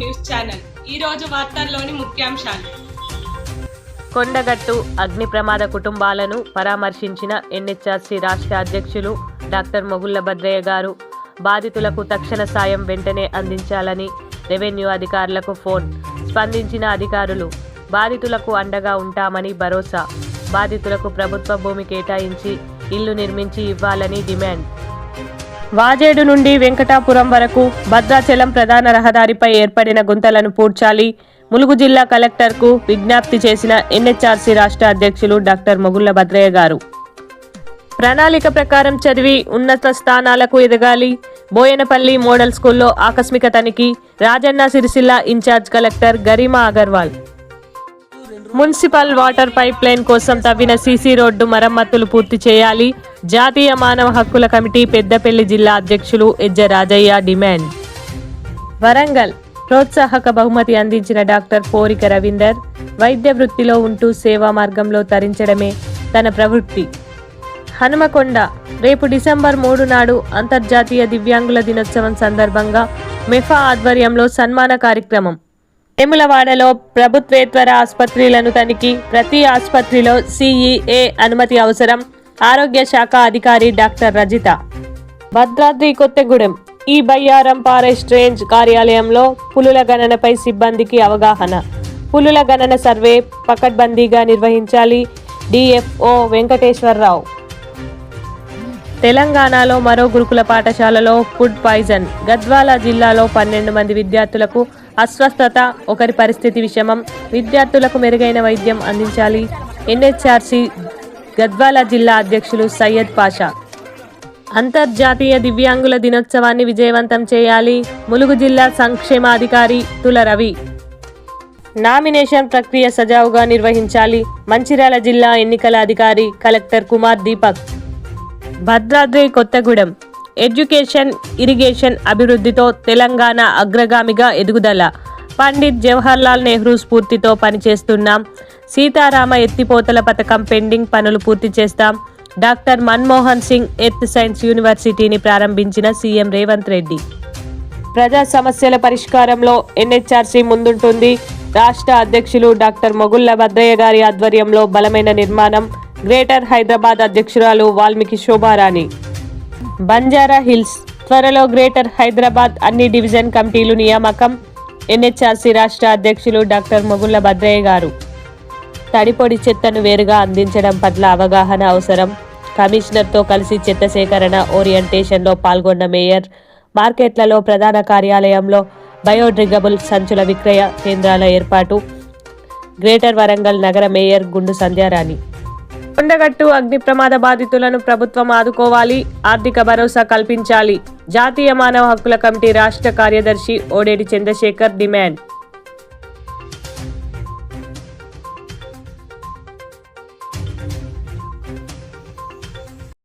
News channel. ఈ రోజు వార్తల్లోని ముఖ్యాంశాలు. కొండగట్టు అగ్ని ప్రమాద కుటుంబాలను పరామర్శించిన ఎన్హెచ్ఆర్సీ రాష్ట్ర అధ్యక్షులు డాక్టర్ మొగుళ్ళ భద్రయ్య గారు బాధితులకు తక్షణ సాయం వెంటనే అందించాలని రెవెన్యూ అధికారులకు ఫోన్ స్పందించిన అధికారులు బాధితులకు అండగా ఉంటామని భరోసా బాధితులకు ప్రభుత్వ భూమి కేటాయించి ఇల్లు నిర్మించి ఇవ్వాలని డిమాండ్. వాజేడు నుండి వెంకటాపురం వరకు భద్రాచలం ప్రధాన రహదారిపై ఏర్పడిన గుంతలను పూడ్చాలి. ములుగు జిల్లా కలెక్టర్కు విజ్ఞప్తి చేసిన ఎన్హెచ్ఆర్సీ రాష్ట్ర అధ్యక్షులు డాక్టర్ మొగుళ్ళ భద్రయ్య గారు. ప్రణాళిక ప్రకారం చదివి ఉన్నత స్థానాలకు ఎదగాలి. బోయనపల్లి మోడల్ స్కూల్లో ఆకస్మిక తనిఖీ Rajanna Sircilla in-charge collector Garima Agarwal. Municipal water pipe line కోసం తవ్విన సీసీ రోడ్డు మరమ్మతులు పూర్తి చేయాలి. జాతీయ మానవ హక్కుల కమిటీ పెద్దపల్లి జిల్లా అధ్యక్షులు ఎజ్జ రాజయ్య డిమాండ్. వరంగల్ ప్రోత్సాహక బహుమతి అందించిన డాక్టర్ పోరిక రవీందర్ వైద్య వృత్తిలో ఉంటూ సేవా మార్గంలో తరించడమే తన ప్రవృత్తి. హనుమకొండ రేపు డిసెంబర్ మూడు నాడు అంతర్జాతీయ దివ్యాంగుల దినోత్సవం సందర్భంగా మెఫా ఆధ్వర్యంలో సన్మాన కార్యక్రమం ఎములవాడలో ప్రభుత్వేతర ఆసుపత్రులను తనిఖీ ప్రతి ఆసుపత్రిలో సిఈఏ అనుమతి అవసరం ఆరోగ్య శాఖ అధికారి డాక్టర్ రజిత. భద్రాద్రి కొత్తగూడెం ఈ బయ్యారం ఫారెస్ట్ రేంజ్ కార్యాలయంలో పులుల గణనపై సిబ్బందికి అవగాహన. పులుల గణన సర్వే పకడ్బందీగా నిర్వహించాలి డిఎఫ్ఓ వెంకటేశ్వరరావు. తెలంగాణలో మరో గురుకుల పాఠశాలలో ఫుడ్ పాయిజన్ గద్వాల జిల్లాలో పన్నెండు మంది విద్యార్థులకు అస్వస్థత ఒకరి పరిస్థితి విషమం విద్యార్థులకు మెరుగైన వైద్యం అందించాలి. ఎన్హెచ్ఆర్సి గద్వాల జిల్లా అధ్యక్షులు సయ్యద్ పాషా. అంతర్జాతీయ దివ్యాంగుల దినోత్సవాన్ని విజయవంతం చేయాలి. ములుగు జిల్లా సంక్షేమాధికారి తుల రవి. నామినేషన్ ప్రక్రియ సజావుగా నిర్వహించాలి. మంచిర్యాల జిల్లా ఎన్నికల అధికారి collector Kumar Deepak. Bhadradri Kothagudem. Education irrigation అభివృద్ధితో తెలంగాణ అగ్రగామిగా ఎదుగుదల. పండిత్ జవహర్లాల్ నెహ్రూ స్ఫూర్తితో పనిచేస్తున్నాం సీతారామ ఎత్తిపోతల పథకం పెండింగ్ పనులు పూర్తి చేస్తాం. Doctor Manmohan Singh earth science యూనివర్సిటీని ప్రారంభించిన సీఎం రేవంత్ రెడ్డి. ప్రజా సమస్యల పరిష్కారంలో ఎన్హెచ్ఆర్సీ ముందుంటుంది. రాష్ట్ర అధ్యక్షులు డాక్టర్ మొగుళ్ళ భద్రయ్య గారి ఆధ్వర్యంలో బలమైన నిర్మాణం. గ్రేటర్ హైదరాబాద్ అధ్యక్షురాలు వాల్మీకి శోభారాణి. బంజారా హిల్స్ త్వరలో గ్రేటర్ హైదరాబాద్ అన్ని డివిజన్ కమిటీలు నియామకం ఎన్హెచ్ఆర్సీ రాష్ట్ర అధ్యక్షులు డాక్టర్ మొగుళ్ళ భద్రయ్య గారు. తడిపొడి చెత్తను వేరుగా అందించడం పట్ల అవగాహన అవసరం. కమిషనర్తో కలిసి చెత్త సేకరణ ఓరియంటేషన్లో పాల్గొన్న మేయర్ మార్కెట్లలో ప్రధాన కార్యాలయంలో బయోడ్రిగబుల్ సంచుల విక్రయ కేంద్రాల ఏర్పాటు. గ్రేటర్ వరంగల్ నగర మేయర్ గుండు సంధ్యారాణి. కొండగట్టు అగ్ని ప్రమాద బాధితులను ప్రభుత్వం ఆదుకోవాలి ఆర్థిక భరోసా కల్పించాలి. జాతీయ మానవ హక్కుల కమిటీ రాష్ట్ర కార్యదర్శి ఓడేటి చంద్రశేఖర్ డిమాండ్.